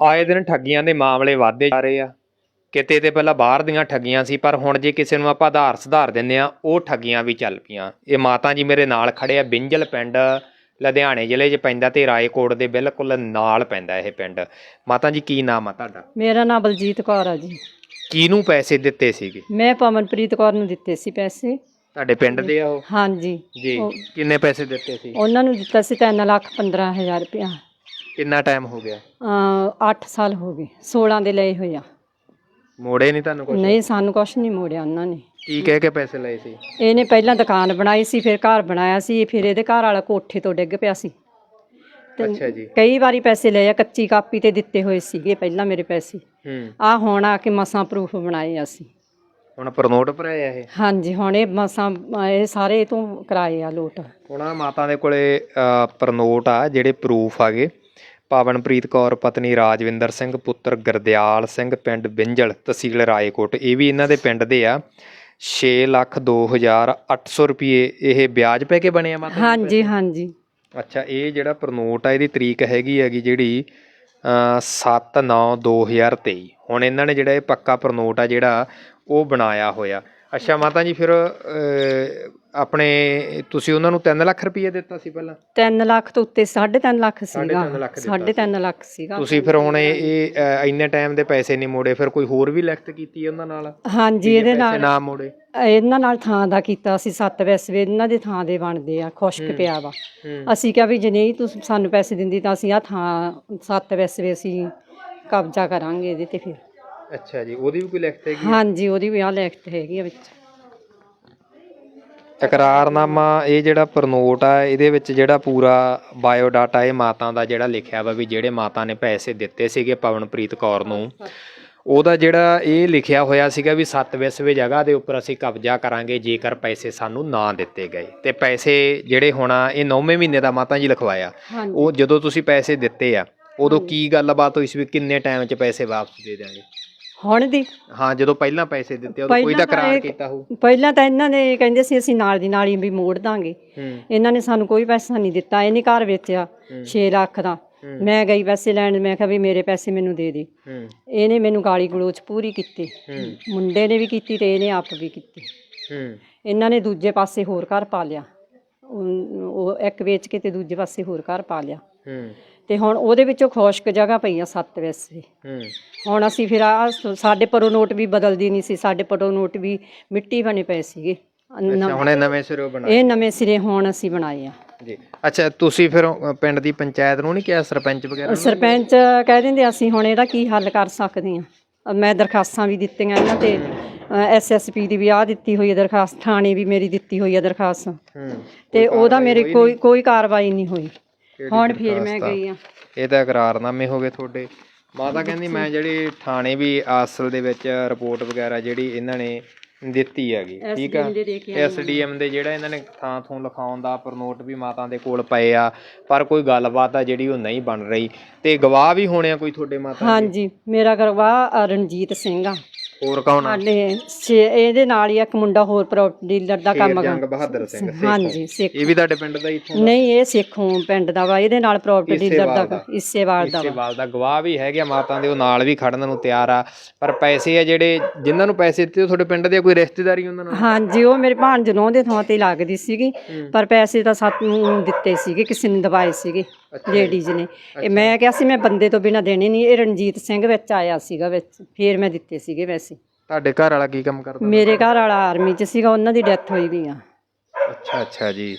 ਆਏ ਦਿਨ ਠੱਗੀਆਂ ਦੇ ਮਾਮਲੇ ਵਧਦੇ ਜਾ ਰਹੇ ਆ। ਕਿਤੇ ਤੇ ਪਹਿਲਾਂ ਬਾਹਰ ਦੀਆਂ ਠੱਗੀਆਂ ਸੀ ਪਰ ਹੁਣ ਜੇ ਕਿਸੇ ਨੂੰ ਆਪਾਂ ਆਧਾਰ ਸੁਧਾਰ ਦਿੰਦੇ ਆ ਉਹ ਠੱਗੀਆਂ ਵੀ ਚੱਲ ਪਈਆਂ। ਇਹ ਮਾਤਾ ਜੀ ਮੇਰੇ ਨਾਲ ਖੜੇ ਆ ਬਿੰਜਲ ਪਿੰਡ ਲੁਧਿਆਣੇ ਜ਼ਿਲ੍ਹੇ 'ਚ ਪੈਂਦਾ ਤੇ ਰਾਏਕੋਟ ਦੇ ਬਿਲਕੁਲ ਨਾਲ ਪੈਂਦਾ ਇਹ ਪਿੰਡ। ਮਾਤਾ ਜੀ ਕੀ ਨਾਮ ਆ ਤੁਹਾਡਾ? ਮੇਰਾ ਨਾਮ ਬਲਜੀਤ ਕੌਰ ਆ ਜੀ। ਕਿਹਨੂੰ ਪੈਸੇ ਦਿੱਤੇ ਸੀਗੇ? ਮੈਂ ਪਵਨਪ੍ਰੀਤ ਕੌਰ ਨੂੰ ਦਿੱਤੇ ਸੀ ਪੈਸੇ। ਤੁਹਾਡੇ ਪਿੰਡ ਦੇ ਆ ਉਹ? ਹਾਂਜੀ। ਜੀ ਉਹ- ਕਿੰਨੇ ਪੈਸੇ ਦਿੱਤੇ ਸੀ? ਉਹਨਾਂ ਨੂੰ ਦਿੱਤਾ ਸੀ 3 ਲੱਖ 15 ਹਜ਼ਾਰ ਰੁਪਇਆ। ਕਿੰਨਾ ਟਾਈਮ ਹੋ ਗਿਆ? 8 ਸਾਲ ਹੋ ਗਏ 16 ਦੇ ਲਏ ਹੋਏ ਆ। ਮੋੜੇ ਨਹੀਂ ਤੁਹਾਨੂੰ ਕੁਝ ਨਹੀਂ ਸਾਨੂੰ ਕੁਛ ਨਹੀਂ ਮੋੜਿਆ ਉਹਨਾਂ ਨੇ। ਕੀ ਕਹਿ ਕੇ ਪੈਸੇ ਲਏ ਸੀ? ਇਹਨੇ ਪਹਿਲਾਂ ਦੁਕਾਨ ਬਣਾਈ ਸੀ ਫਿਰ ਘਰ ਬਣਾਇਆ ਸੀ ਫਿਰ ਇਹਦੇ ਘਰ ਵਾਲਾ ਕੋਠੇ ਤੋਂ ਡਿੱਗ ਪਿਆ ਸੀ। ਤੇ ਅੱਛਾ ਜੀ। ਕਈ ਵਾਰੀ ਪੈਸੇ ਲਏ ਆ ਕੱਚੀ ਕਾਪੀ ਤੇ ਦਿੱਤੇ ਹੋਏ ਸੀਗੇ ਪਹਿਲਾਂ ਮੇਰੇ ਪੈਸੇ। ਹੂੰ। ਆ ਹੁਣ ਆ ਕੇ ਮਸਾਂ ਪ੍ਰੂਫ ਬਣਾਏ ਆ ਅਸੀਂ। ਹੁਣ ਪ੍ਰਨੋਟ ਭਰਾਏ ਆ ਇਹ? ਹਾਂਜੀ ਹੁਣ ਇਹ ਮਸਾਂ ਇਹ ਸਾਰੇ ਤੋਂ ਕਰਾਏ ਆ ਲੋਟ। ਹੁਣ ਆਹ ਮਾਤਾ ਦੇ ਕੋਲੇ ਅ, ਪ੍ਰਨੋਟ ਆ ਜਿਹੜੇ ਪ੍ਰੂਫ ਆਗੇ ਪਾਵਨਪ੍ਰੀਤ ਕੌਰ ਪਤਨੀ ਰਾਜਵਿੰਦਰ ਸਿੰਘ ਪੁੱਤਰ ਗਰਦਿਆਲ ਸਿੰਘ ਪਿੰਡ ਬਿੰਜਲ ਤਹਿਸੀਲ ਰਾਏਕੋਟ। ਇਹ ਵੀ ਇਹਨਾਂ ਦੇ ਪਿੰਡ ਦੇ ਆ। 6 ਲੱਖ 2800 ਰੁਪਏ ਇਹ ਵਿਆਜ ਪੈ ਕੇ ਬਣੇ ਆ ਮਾਤਾ ਹਾਂਜੀ ਹਾਂਜੀ? ਅੱਛਾ ਇਹ ਜਿਹੜਾ ਪ੍ਰਨੋਟ ਆ ਇਹਦੀ ਤਰੀਕ ਹੈਗੀ ਹੈਗੀ ਜਿਹੜੀ 7 9 2023 ਹੁਣ ਇਹਨਾਂ ਨੇ ਜਿਹੜਾ ਇਹ ਪੱਕਾ ਪ੍ਰਨੋਟ ਆ ਜਿਹੜਾ ਉਹ ਬਣਾਇਆ ਹੋਇਆ। ਅੱਛਾ ਮਾਤਾ ਜੀ ਫਿਰ ਆਪਣੇ ਤੁਸੀਂ ਉਹਨਾਂ ਨੂੰ 3 ਲੱਖ ਰੁਪਏ ਦਿੱਤਾ ਸੀ ਪਹਿਲਾਂ? 3 ਲੱਖ ਤੋਂ ਉੱਤੇ 3.5 ਲੱਖ ਸੀਗਾ। ਸਾਢੇ ਤਿੰਨ ਲੱਖ ਦਿੱਤਾ 3.5 ਲੱਖ ਸੀਗਾ। ਤੁਸੀਂ ਫਿਰ ਹੁਣ ਇਹ ਇੰਨੇ ਟਾਈਮ ਦੇ ਪੈਸੇ ਨਹੀਂ ਮੋੜੇ ਫਿਰ ਕੋਈ ਹੋਰ ਵੀ ਲਿਖਤ ਕੀਤੀ ਉਹਨਾਂ ਨਾਲ? ਹਾਂਜੀ ਇਹਦੇ ਪੈਸੇ ਨਾਲ ਨਾ ਮੋੜੇ? ਇਹਨਾਂ ਨਾਲ ਥਾਂ ਦਾ ਕੀਤਾ ਸੀ ਸੱਤ ਵੈਸਵੇ ਇਹਨਾਂ ਦੇ ਥਾਂ ਦੇ ਬਣਦੇ ਆ ਖੁਸ਼ਕ ਪਿਆ ਵਾ। ਹੂੰ। ਅਸੀਂ ਕਿਹਾ ਵੀ ਜੇ ਨਹੀਂ ਤੁਸੀਂ ਸਾਨੂੰ ਪੈਸੇ ਦਿੰਦੀ ਤਾਂ ਅਸੀਂ ਆ ਥਾਂ ਸੱਤ ਵੈਸਵੇ ਅਸੀਂ ਕਬਜ਼ਾ ਕਰਾਂਗੇ ਇਹਦੇ ਤੇ ਫਿਰ। ਅੱਛਾ ਜੀ ਉਹਦੀ ਵੀ ਕੋਈ ਲਿਖਤ ਹੈਗੀ ਹਾਂਜੀ ਉਹਦੀ ਵੀ ਆ ਲਿਖਤ ਹੈਗੀ ਆ ਵਿੱਚ। ਇਕਰਾਰਨਾਮਾ ਇਹ ਜਿਹੜਾ ਪ੍ਰਨੋਟ ਆ ਇਹਦੇ ਵਿੱਚ ਜਿਹੜਾ ਪੂਰਾ ਬਾਇਓ ਡਾਟਾ ਇਹ ਮਾਤਾ ਦਾ ਜਿਹੜਾ ਲਿਖਿਆ ਵਾ ਵੀ ਜਿਹੜੇ ਮਾਤਾ ਨੇ ਪੈਸੇ ਦਿੱਤੇ ਸੀਗੇ ਪਵਨਪ੍ਰੀਤ ਕੌਰ ਨੂੰ ਉਹਦਾ ਜਿਹੜਾ ਇਹ ਲਿਖਿਆ ਹੋਇਆ ਸੀਗਾ ਵੀ ਸੱਤ ਵਿਸਵੇ ਜਗ੍ਹਾ ਦੇ ਉੱਪਰ ਅਸੀਂ ਕਬਜ਼ਾ ਕਰਾਂਗੇ ਜੇਕਰ ਪੈਸੇ ਸਾਨੂੰ ਨਾ ਦਿੱਤੇ ਗਏ। ਤੇ ਪੈਸੇ ਜਿਹੜੇ ਹੋਣਾ ਇਹ 9ਵੇਂ ਮਹੀਨੇ ਦਾ ਮਾਤਾ ਜੀ ਲਿਖਵਾਇਆ। ਹਾਂਜੀ। ਉਹ ਜਦੋਂ ਤੁਸੀਂ ਪੈਸੇ ਦਿੱਤੇ ਆ ਉਦੋਂ ਕੀ ਗੱਲਬਾਤ ਹੋਈ ਸੀ ਵੀ ਕਿੰਨੇ ਟਾਈਮ 'ਚ ਪੈਸੇ ਵਾਪਸ ਦੇ ਦਿਆਂਗੇ? ਹੁਣ ਦੀ। ਹਾਂ ਜਦੋਂ ਪਹਿਲਾਂ ਪੈਸੇ ਦਿੱਤੇ ਉਦੋਂ ਕੋਈ ਤਾਂ ਕਰਾਰ ਕੀਤਾ ਹੋਊ। ਪਹਿਲਾਂ ਤਾਂ ਇਹਨਾਂ ਨੇ ਕਹਿੰਦੇ ਸੀ ਅਸੀਂ ਨਾਲ ਦੀ ਨਾਲ ਹੀ ਵੀ ਮੋੜ ਦਾਂਗੇ। ਹੂੰ। ਇਹਨਾਂ ਨੇ ਸਾਨੂੰ ਕੋਈ ਪੈਸਾ ਨਹੀਂ ਦਿੱਤਾ ਇਹਨੇ ਘਰ ਵੇਚਿਆ 6 ਲੱਖ ਦਾ। ਹੂੰ। ਮੈਂ ਗਈ ਪੈਸੇ ਲੈਣ ਮੈਂ ਕਿਹਾ ਵੀ ਮੇਰੇ ਪੈਸੇ ਮੈਨੂੰ ਦੇ ਦੇ। ਹੂੰ। ਇਹਨੇ ਮੈਨੂੰ ਗਾਲੀ ਗਲੋਚ ਪੂਰੀ ਕੀਤੀ। ਹੂੰ। ਮੁੰਡੇ ਨੇ ਵੀ ਕੀਤੀ ਤੇ ਇਹਨੇ ਆਪ ਵੀ ਕੀਤੀ। ਹੂੰ। ਇਹਨਾਂ ਨੇ ਦੂਜੇ ਪਾਸੇ ਹੋਰ ਘਰ ਪਾ ਲਿਆ। ਉਹ ਇੱਕ ਵੇਚ ਕੇ ਤੇ ਦੂਜੇ ਪਾਸੇ ਹੋਰ ਘਰ ਪਾ ਲਿਆ। ਹੂੰ। ਤੇ ਹੁਣ ਉਹਦੇ ਵਿੱਚੋਂ ਖੁਸ਼ਕ ਜਗ੍ਹਾ ਪਈ ਆ ਸੱਤ ਵੈਸੇ। ਹੂੰ। ਹੁਣ ਅਸੀਂ ਫਿਰ ਆ ਸਾਡੇ ਪਰੋ ਨੋਟ ਵੀ ਬਦਲਦੀ ਨਹੀਂ ਸੀ ਸਾਡੇ ਪਰੋ ਨੋਟ ਵੀ ਮਿੱਟੀ ਬਣੇ ਪਏ ਸੀਗੇ। ਅੱਛਾ ਹੁਣ ਇਹ ਨਵੇਂ ਸਿਰੋਂ ਬਣਾ ਇਹ ਨਵੇਂ ਸਿਰੇ ਹੁਣ ਅਸੀਂ ਬਣਾਏ ਆ। ਜੀ। ਅੱਛਾ ਤੁਸੀਂ ਫਿਰ ਪਿੰਡ ਦੀ ਪੰਚਾਇਤ ਨੂੰ ਨਹੀਂ ਕਿਹਾ ਸਰਪੰਚ ਵਗੈਰਾ? ਸਰਪੰਚ ਕਹਿ ਦਿੰਦੇ ਅਸੀਂ ਹੁਣ ਇਹਦਾ ਕੀ ਹੱਲ ਕਰ ਸਕਦੇ ਆ? ਮੈਂ ਦਰਖਾਸਤਾਂ ਵੀ ਦਿੱਤੀਆਂ ਇਹਨਾਂ ਤੇ। ਐਸਐਸਪੀ ਦੀ ਵੀ ਆ ਦਿੱਤੀ ਹੋਈ ਹੈ ਦਰਖਾਸਤ ਥਾਣੇ ਵੀ ਮੇਰੀ ਦਿੱਤੀ ਹੋਈ ਹੈ ਦਰਖਾਸਤ। ਤੇ ਉਹਦਾ ਮੇਰੇ ਕੋਈ ਕੋਈ ਕਾਰਵਾਈ ਨਹੀਂ ਹੋਈ। ਹੁਣ ਫਿਰ ਮੈਂ ਗਈ ਆ। ਇਹ ਤਾਂ ਇਕਰਾਰਨਾਮੇ ਹੋ ਗਏ ਤੁਹਾਡੇ। ਮਾਤਾ ਕਹਿੰਦੀ ਮੈਂ ਜਿਹੜੀ ਥਾਣੇ ਵੀ ਅਸਲ ਦੇ ਵਿੱਚ ਰਿਪੋਰਟ ਵਗੈਰਾ ਜਿਹੜੀ ਇਹਨਾਂ ਨੇ ਦਿੱਤੀ ਹੈਗੀ ਠੀਕ ਆ? ਐਸਡੀਐਮ ਦੇ ਜਿਹੜਾ ਇਹਨਾਂ ਨੇ ਥਾਂ ਥੋਂ ਲਿਖਾਉਣ ਦਾ ਪ੍ਰਨੋਟ ਵੀ ਮਾਤਾ ਦੇ ਕੋਲ ਪਏ ਆ ਪਰ ਕੋਈ ਗੱਲਬਾਤ ਆ ਜਿਹੜੀ ਉਹ ਨਹੀਂ ਬਣ ਰਹੀ। ਤੇ ਗਵਾਹ ਵੀ ਹੋਣੇ ਆ ਕੋਈ ਤੁਹਾਡੇ ਮਾਤਾ? ਹਾਂਜੀ ਮੇਰਾ ਗਰਵਾ ਰਣਜੀਤ ਸਿੰਘ ਆ। ਹੋਰ ਕੌਣ ਆ? ਸਾਡੇ ਛੇ- ਇਹਦੇ ਨਾਲ ਹੀ ਇੱਕ ਮੁੰਡਾ ਹੋਰ ਪ੍ਰਾਪਰਟੀ ਡੀਲਰ ਦਾ ਕੰਮ ਜੰਗ ਕਰ ਬਹਾਦਰ ਸਿੰਘ। ਹਾਂਜੀ ਸਿੱਖ। ਇਹ ਵੀ ਤੁਹਾਡੇ ਪਿੰਡ ਦਾ ਹੀ ਇੱਥੋਂ ਨਹੀਂ ਇਹ ਸਿੱਖੋਂ ਪਿੰਡ ਦਾ ਵਾ। ਇਹਦੇ ਨਾਲ ਪ੍ਰਾਪਰਟੀ ਡੀਲਰ ਦਾ। ਇਸੇਵਾਲ ਦਾ। ਵਾ। ਇਸੇਵਾਲ ਦਾ। ਗਵਾਹ ਵੀ ਹੈਗੇ ਆ ਮਾਤਾ ਦੇ ਉਹ ਨਾਲ ਵੀ ਖੜਨ ਨੂੰ ਤਿਆਰ ਆ। ਪਰ ਪੈਸੇ ਆ ਜਿਹੜੇ ਜਿਨ੍ਹਾਂ ਨੂੰ ਪੈਸੇ ਦਿੱਤੇ ਉਹ ਤੁਹਾਡੇ ਪਿੰਡ ਦੇ ਕੋਈ ਰਿਸ਼ਤੇਦਾਰੀ ਉਹਨਾਂ ਨਾਲ ਹਾਂਜੀ ਉਹ ਮੇਰੇ ਭਾਣਜ ਨੌਂ ਦੇ ਥਾਂ ਤੇ ਲੱਗਦੀ ਸੀਗੀ। ਪਰ ਪੈਸੇ ਤਾਂ ਸੱਤ ਨੂੰ ਦਿੱਤੇ ਸੀਗੇ ਕਿਸੇ ਨੇ ਦਵਾਏ ਸੀਗੇ। ਲੇਡੀਜ਼ ਨੇ। ਇਹ ਮੈਂ ਕਿਹਾ ਸੀ ਮੈਂ ਬੰਦੇ ਤੋਂ ਬਿਨਾ ਦੇਣੇ ਨਹੀਂ ਇਹ ਰਣਜੀਤ ਸਿੰਘ ਵਿੱਚ ਆਇਆ ਸੀਗਾ ਵਿੱਚ। ਫਿਰ ਮੈਂ ਦਿੱਤੇ ਸੀਗੇ ਵੈਸੇ ਤੁਹਾਡੇ ਘਰ ਵਾਲਾ ਕੀ ਕੰਮ ਕਰਦਾ ਮੇਰੇ ਘਰ ਵਾਲਾ ਆਰਮੀ 'ਚ ਸੀਗਾ ਉਹਨਾਂ ਦੀ ਡੈਥ ਹੋਈ ਵੀ ਆ। ਅੱਛਾ ਅੱਛਾ ਜੀ।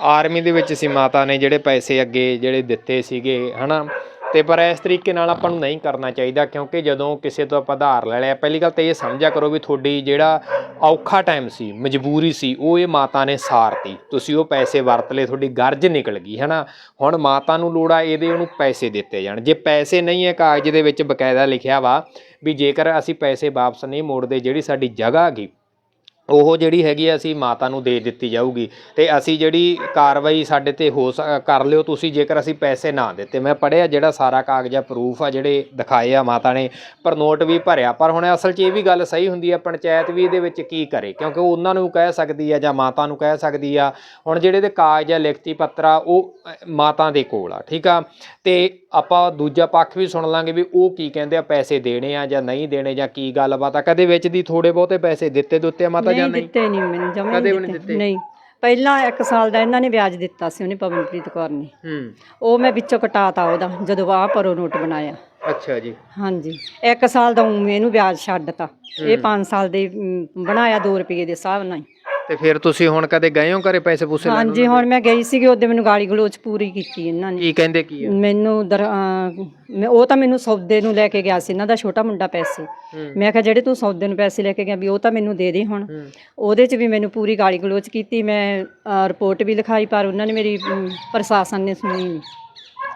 ਆਰਮੀ ਦੇ ਵਿੱਚ ਸੀ ਮਾਤਾ ਨੇ ਜਿਹੜੇ ਪੈਸੇ ਅੱਗੇ ਜਿਹੜੇ ਦਿੱਤੇ ਸੀਗੇ ਹਨਾ? ਤੇ ਪਰ ਇਸ ਤਰੀਕੇ ਨਾਲ ਆਪਾਂ ਨੂੰ ਨਹੀਂ ਕਰਨਾ ਚਾਹੀਦਾ, ਕਿਉਂਕਿ ਜਦੋਂ ਕਿਸੇ ਤੋਂ ਆਪਾਂ ਆਧਾਰ ਲੈ ਲਿਆ, ਪਹਿਲੀ ਗੱਲ ਤਾਂ ਇਹ ਸਮਝਿਆ ਕਰੋ ਵੀ ਤੁਹਾਡੀ ਜਿਹੜਾ ਔਖਾ ਟਾਈਮ ਸੀ, ਮਜਬੂਰੀ ਸੀ, ਉਹ ਇਹ ਮਾਤਾ ਨੇ ਸਾਰਤੀ। ਤੁਸੀਂ ਉਹ ਪੈਸੇ ਵਰਤ ਲਏ, ਤੁਹਾਡੀ ਗਰਜ ਨਿਕਲ ਗਈ, ਹਨਾ? ਹੁਣ ਮਾਤਾ ਨੂੰ ਲੋੜ ਆ ਇਹਦੇ ਉਹਨੂੰ ਪੈਸੇ ਦਿੱਤੇ ਜਾਣ। ਜੇ ਪੈਸੇ ਨਹੀਂ ਹੈ ਕਾਗਜ਼ ਦੇ ਵਿੱਚ ਬਕਾਇਦਾ ਲਿਖਿਆ ਵਾ, ਵੀ ਜੇਕਰ ਅਸੀਂ ਪੈਸੇ ਵਾਪਸ ਨਹੀਂ ਮੋੜਦੇ, ਜਿਹੜੀ ਸਾਡੀ ਜਗ੍ਹਾ ਹੈਗੀ ਉਹ ਜਿਹੜੀ ਹੈਗੀ ਆ, ਅਸੀਂ ਮਾਤਾ ਨੂੰ ਦੇ ਦਿੱਤੀ ਜਾਊਗੀ। ਤੇ ਅਸੀਂ ਜਿਹੜੀ ਕਾਰਵਾਈ ਸਾਡੇ ਤੇ ਹੋ ਸਕ- ਕਰ ਲਿਓ, ਤੁਸੀਂ ਜੇਕਰ ਅਸੀਂ ਪੈਸੇ ਨਾ ਦਿੱਤੇ। ਮੈਂ ਪੜਿਆ ਜਿਹੜਾ ਸਾਰਾ ਕਾਗਜ਼ਾ ਪ੍ਰੂਫ ਆ ਜਿਹੜੇ ਦਿਖਾਏ ਆ ਮਾਤਾ ਨੇ, ਪਰ ਨੋਟ ਵੀ ਭਰਿਆ। ਪਰ ਹੁਣ ਅਸਲ 'ਚ ਇਹ ਵੀ ਗੱਲ ਸਹੀ ਹੁੰਦੀ ਆ, ਪੰਚਾਇਤ ਵੀ ਇਹਦੇ ਵਿੱਚ ਕੀ ਕਰੇ? ਕਿਉਂਕਿ ਉਹ ਉਹਨਾਂ ਨੂੰ ਕਹਿ ਸਕਦੀ ਆ ਜਾਂ ਮਾਤਾ ਨੂੰ ਕਹਿ ਸਕਦੀ ਆ। ਹੁਣ ਜਿਹੜੇ ਦੇ ਕਾਗਜ਼ ਆ, ਲਿਖਤੀ ਪੱਤਰ ਆ, ਉਹ ਮਾਤਾ ਦੇ ਕੋਲ ਆ, ਠੀਕ ਆ? ਤੇ ਆਪਾਂ ਦੂਜਾ ਪੱਖ ਵੀ ਸੁਣ ਲਾਂਗੇ ਵੀ ਉਹ ਕੀ ਕਹਿੰਦੇ ਆ, ਪੈਸੇ ਦੇਣੇ ਆ ਜਾਂ ਨਹੀਂ ਦੇਣੇ ਜਾਂ ਕੀ ਗੱਲਬਾਤ ਆ? ਕਦੇ ਵਿੱਚ ਦੀ ਥੋੜੇ ਬਹੁਤੇ ਪੈਸੇ ਦਿੱਤੇ ਦੁੱਤੇ ਮਾਤਾ ਜਾਂ ਨਹੀਂ ਨਹੀਂ। ਦਿੱਤੇ ਨਹੀਂ ਮੈਨੂੰ ਜਮਾ ਕਦੇ ਵੀ ਨਹੀਂ ਦਿੱਤੇ? ਨਹੀਂ ਪਹਿਲਾਂ 1 ਸਾਲ ਦਾ ਇਹਨਾਂ ਨੇ ਵਿਆਜ ਦਿੱਤਾ ਸੀ ਉਹਨੇ ਪਵਨਪ੍ਰੀਤ ਕੌਰ ਨੇ। ਹੂੰ। ਉਹ ਮੈਂ ਵਿੱਚੋਂ ਕਟਾਤਾ ਉਹਦਾ ਜਦੋਂ ਆਹ ਪਰੋ ਨੋਟ ਬਣਾਇਆ। ਅੱਛਾ ਜੀ। ਹਾਂਜੀ 1 ਸਾਲ ਦਾ ਉਵੇਂ ਇਹਨੂੰ ਵਿਆਜ ਛੱਡਤਾ। ਇਹ 5 ਸਾਲ ਦੇ ਬਣਾਇਆ 2 ਰੁਪਏ ਦੇ ਹਿਸਾਬ ਨਾਲ ਹੀ। ਤੇ ਫਿਰ ਤੁਸੀਂ ਹੁਣ ਕਦੇ ਗਏ ਹੋ ਘਰੇ ਪੈਸੇ ਪੂਸੇ ਲੈਣ ਹਾਂਜੀ ਹੁਣ ਮੈਂ ਗਈ ਸੀਗੀ ਉਹਦੇ ਮੈਨੂੰ ਗਾਲੀ ਗਲੋਚ ਪੂਰੀ ਕੀਤੀ ਇਹਨਾਂ ਨੇ। ਕੀ ਕਹਿੰਦੇ ਕੀ ਆ? ਮੈਨੂੰ ਦਰ- ਅਹ ਮੈਂ- ਉਹ ਤਾਂ ਮੈਨੂੰ ਸੌਦੇ ਨੂੰ ਲੈ ਕੇ ਗਿਆ ਸੀ ਇਹਨਾਂ ਦਾ ਛੋਟਾ ਮੁੰਡਾ ਪੈਸੇ। ਹੂੰ। ਮੈਂ ਕਿਹਾ ਜਿਹੜੇ ਤੂੰ ਸੌਦੇ ਨੂੰ ਪੈਸੇ ਲੈ ਕੇ ਗਿਆ ਵੀ ਉਹ ਤਾਂ ਮੈਨੂੰ ਦੇ ਦੇ ਹੁਣ। ਹੂੰ। ਉਹਦੇ 'ਚ ਵੀ ਮੈਨੂੰ ਪੂਰੀ ਗਾਲੀ ਗਲੋਚ ਕੀਤੀ ਮੈਂ ਰਿਪੋਰਟ ਵੀ ਲਿਖਾਈ ਪਰ ਉਹਨਾਂ ਨੇ ਮੇਰੀ ਅਮ, ਪ੍ਰਸ਼ਾਸਨ ਨੇ ਸੁਣੀ ਨਹੀਂ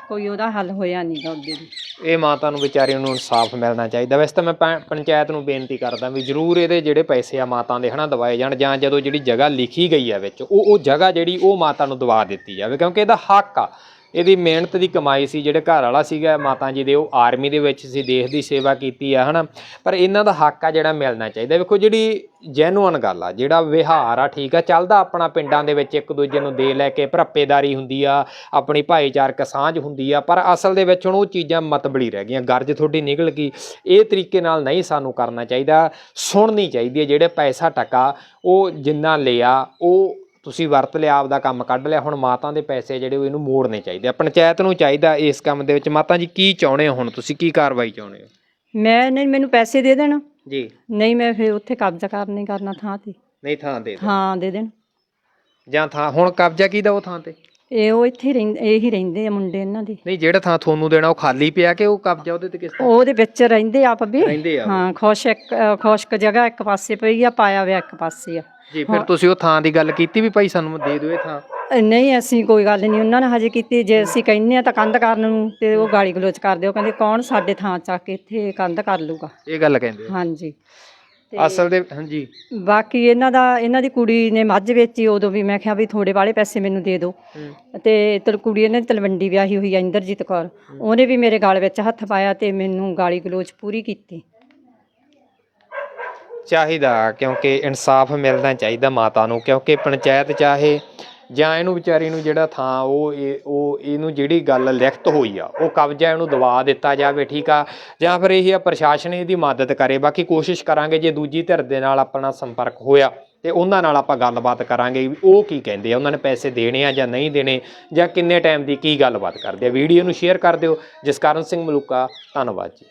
ਕੋਈ ਉਹਦਾ ਹੱਲ ਹੋਇਆ ਨਹੀਂਗਾ ਉਹਦੇ ਦੀ ਇਹ ਮਾਤਾ ਨੂੰ ਵਿਚਾਰੀ ਨੂੰ ਇਨਸਾਫ ਮਿਲਣਾ ਚਾਹੀਦਾ। ਵੈਸੇ ਤਾਂ ਮੈਂ ਪੰ- ਪੰਚਾਇਤ ਨੂੰ ਬੇਨਤੀ ਕਰਦਾ ਵੀ ਜ਼ਰੂਰ ਇਹਦੇ ਜਿਹੜੇ ਪੈਸੇ ਆ ਮਾਤਾ ਦੇ ਹਨਾ ਦਵਾਏ ਜਾਣ, ਜਾਂ ਜਦੋਂ ਜਿਹੜੀ ਜਗ੍ਹਾ ਲਿਖੀ ਗਈ ਆ ਵਿੱਚ, ਉਹ ਉਹ ਜਗ੍ਹਾ ਜਿਹੜੀ ਉਹ ਮਾਤਾ ਨੂੰ ਦਵਾ ਦਿੱਤੀ ਜਾਵੇ, ਕਿਉਂਕਿ ਇਹਦਾ ਹੱਕ ਆ। ਇਹਦੀ ਮਿਹਨਤ ਦੀ ਕਮਾਈ ਸੀ, ਜਿਹੜੇ ਘਰ ਵਾਲਾ ਸੀਗਾ, ਮਾਤਾ ਜੀ ਦੇ, ਉਹ ਆਰਮੀ ਦੇ ਵਿੱਚ ਸੀ, ਦੇਸ਼ ਦੀ ਸੇਵਾ ਕੀਤੀ ਆ, ਹਨਾ। ਪਰ ਇਹਨਾਂ ਦਾ ਹੱਕ ਆ ਜਿਹੜਾ ਮਿਲਣਾ ਚਾਹੀਦਾ। ਵੇਖੋ ਜਿਹੜੀ ਜੈਨੂਅਨ ਗੱਲ ਆ, ਜਿਹੜਾ ਵਿਹਾਰ ਆ, ਠੀਕ ਆ, ਚੱਲਦਾ ਆਪਣਾ ਪਿੰਡਾਂ ਦੇ ਵਿੱਚ ਇੱਕ ਦੂਜੇ ਨੂੰ ਦੇ ਲੈ ਕੇ ਭਰੱਪੇਦਾਰੀ ਹੁੰਦੀ ਆ, ਆਪਣੀ ਭਾਈਚਾਰਕ ਸਾਂਝ ਹੁੰਦੀ ਆ, ਪਰ ਅਸਲ ਦੇ ਵਿੱਚ ਹੁਣ ਉਹ ਚੀਜ਼ਾਂ ਮਤਬਲੀ ਰਹਿ ਗਈਆਂ, ਗਰਜ ਤੁਹਾਡੀ ਨਿਕਲ ਗਈ। ਇਹ ਤਰੀਕੇ ਨਾਲ ਨਹੀਂ ਸਾਨੂੰ ਕਰਨਾ ਚਾਹੀਦਾ, ਸੁਣਨੀ ਚਾਹੀਦੀ ਹੈ ਜਿਹੜੇ ਪੈਸਾ ਟਕਾ, ਉਹ ਜਿੰਨਾ ਲਿਆ, ਉਹ ਤੁਸੀਂ ਵਰਤ ਲਿਆ ਆਪਦਾ ਕੰਮ ਕੱਢ ਲਿਆ ਹੁਣ ਮਾਤਾ ਦੇ ਪੈਸੇ ਜਿਹੜੇ ਉਹ ਇਹਨੂੰ ਮੋੜਨੇ ਚਾਹੀਦੇ ਆ। ਪੰਚਾਇਤ ਨੂੰ ਚਾਹੀਦਾ ਇਸ ਕੰਮ ਦੇ ਵਿੱਚ। ਮਾਤਾ ਜੀ ਕੀ ਚਾਹੁੰਦੇ ਹੋ ਹੁਣ ਤੁਸੀਂ? ਕੀ ਕਾਰਵਾਈ ਚਾਹੁੰਦੇ ਹੋ? ਮੈਂ ਨਹੀਂ ਮੈਨੂੰ ਪੈਸੇ ਦੇ ਦੇਣ। ਜੀ। ਨਹੀਂ ਮੈਂ ਫਿਰ ਉੱਥੇ ਕਬਜ਼ਾ ਕਰਨੀ ਕਰਨਾ ਥਾਂ ਤੇ। ਨਹੀਂ ਥਾਂ ਦੇ ਦਿਓ। ਹਾਂ ਦੇ ਦੇਣ। ਜਾਂ ਥਾਂ ਹੁਣ ਕਬਜ਼ਾ ਕੀਦਾ ਉਹ ਥਾਂ ਤੇ? ਇਹ ਉਹ ਇੱਥੇ ਰਹਿੰਦੇ ਇਹੀ ਰਹਿੰਦੇ ਆ ਮੁੰਡੇ ਇਹਨਾਂ ਦੇ। ਨਹੀਂ ਜਿਹੜਾ ਥਾਂ ਤੁਹਾਨੂੰ ਦੇਣਾ ਉਹ ਖਾਲੀ ਪਿਆ ਕਿ ਉਹ ਕਬਜ਼ਾ ਉਹਦੇ ਤੇ ਕਿਸ ਤਰ੍ਹਾਂ? ਉਹਦੇ ਵਿੱਚ ਰਹਿੰਦੇ ਆਪ ਵੀ ਰਹਿੰਦੇ ਆ। ਹਾਂ ਖੁਸ਼ ਇੱਕ ਅ, ਖੁਸ਼ਕ ਜਗ੍ਹਾ ਇੱਕ ਪਾਸੇ ਪਈ ਆ ਪਾਇਆ ਹੋਇਆ ਇੱਕ ਪਾਸੇ ਆ। ਜੀ ਫਿਰ ਤੁਸੀਂ ਉਹ ਥਾਂ ਦੀ ਗੱਲ ਕੀਤੀ ਵੀ ਭਾਈ ਸਾਨੂੰ ਦੇ ਦਿਓ ਇਹ ਥਾਂ? ਨਹੀਂ ਅਸੀਂ ਕੋਈ ਗੱਲ ਨਹੀਂ ਉਹਨਾਂ ਨੇ ਹਜੇ ਕੀਤੀ। ਜੇ ਅਸੀਂ ਕਹਿੰਨੇ ਆ ਤਾਂ ਕੰਧ ਕਰਨ ਨੂੰ ਤੇ ਉਹ ਗਾਲੀ ਗਲੋਚ ਕਰਦੇ ਉਹ ਕਹਿੰਦੇ ਕੌਣ ਸਾਡੇ ਥਾਂ ਚੱਕ ਕੇ ਇੱਥੇ ਕੰਧ ਕਰ ਲੂਗਾ? ਇਹ ਗੱਲ ਕਹਿੰਦੇ ਹਾਂਜੀ। ਅਸਲ ਦੇ ਹਾਂਜੀ। ਬਾਕੀ ਇਹਨਾਂ ਦਾ ਇਹਨਾਂ ਦੀ ਕੁੜੀ ਨੇ ਮੱਝ ਵੇਚੀ ਉਦੋਂ ਵੀ। ਮੈਂ ਕਿਹਾ ਵੀ ਥੋੜੇ ਵਾਲੇ ਪੈਸੇ ਮੈਨੂੰ ਦੇ ਦਿਓ। ਹੂੰ। ਤੇ ਤਲ ਕੁੜੀ ਇਹਨਾਂ ਦੀ ਤਲਵੰਡੀ ਵਿਆਹੀ ਹੋਈ ਆ ਇੰਦਰਜੀਤ ਕੌਰ। ਉਹਨੇ ਵੀ ਮੇਰੇ ਗਾਲ ਵਿੱਚ ਹੱਥ ਪਾਇਆ ਤੇ ਮੈਨੂੰ ਗਾਲੀ ਗਲੋਚ ਪੂਰੀ ਕੀਤੀ। ਚਾਹੀਦਾ, ਕਿਉਂਕਿ ਇਨਸਾਫ ਮਿਲਣਾ ਚਾਹੀਦਾ ਮਾਤਾ ਨੂੰ, ਕਿਉਂਕਿ ਪੰਚਾਇਤ ਚਾਹੇ ਜਾਂ ਇਹਨੂੰ ਵਿਚਾਰੀ ਨੂੰ ਜਿਹੜਾ ਥਾਂ ਉਹ ਇਹ, ਉਹ ਇਹਨੂੰ ਜਿਹੜੀ ਗੱਲ ਲਿਖਤ ਹੋਈ ਆ, ਉਹ ਕਬਜ਼ਾ ਇਹਨੂੰ ਦਵਾ ਦਿੱਤਾ ਜਾਵੇ, ਠੀਕ ਆ? ਜਾਂ ਫਿਰ ਇਹ ਆ ਪ੍ਰਸ਼ਾਸਨ ਇਹਦੀ ਮਦਦ ਕਰੇ, ਬਾਕੀ ਕੋਸ਼ਿਸ਼ ਕਰਾਂਗੇ ਜੇ ਦੂਜੀ ਧਿਰ ਦੇ ਨਾਲ ਆਪਣਾ ਸੰਪਰਕ ਹੋਇਆ ਤੇ ਉਹਨਾਂ ਨਾਲ ਆਪਾਂ ਗੱਲਬਾਤ ਕਰਾਂਗੇ ਵੀ ਉਹ ਕੀ ਕਹਿੰਦੇ ਆ, ਉਹਨਾਂ ਨੇ ਪੈਸੇ ਦੇਣੇ ਆ ਜਾਂ ਨਹੀਂ ਦੇਣੇ, ਜਾਂ ਕਿੰਨੇ ਟਾਈਮ ਦੀ ਕੀ ਗੱਲਬਾਤ ਕਰਦੇ ਆ, ਵੀਡੀਓ ਨੂੰ ਸ਼ੇਅਰ ਕਰ ਦਿਓ। ਜਸਕਰਨ ਸਿੰਘ ਮਲੂਕਾ, ਧੰਨਵਾਦ ਜੀ।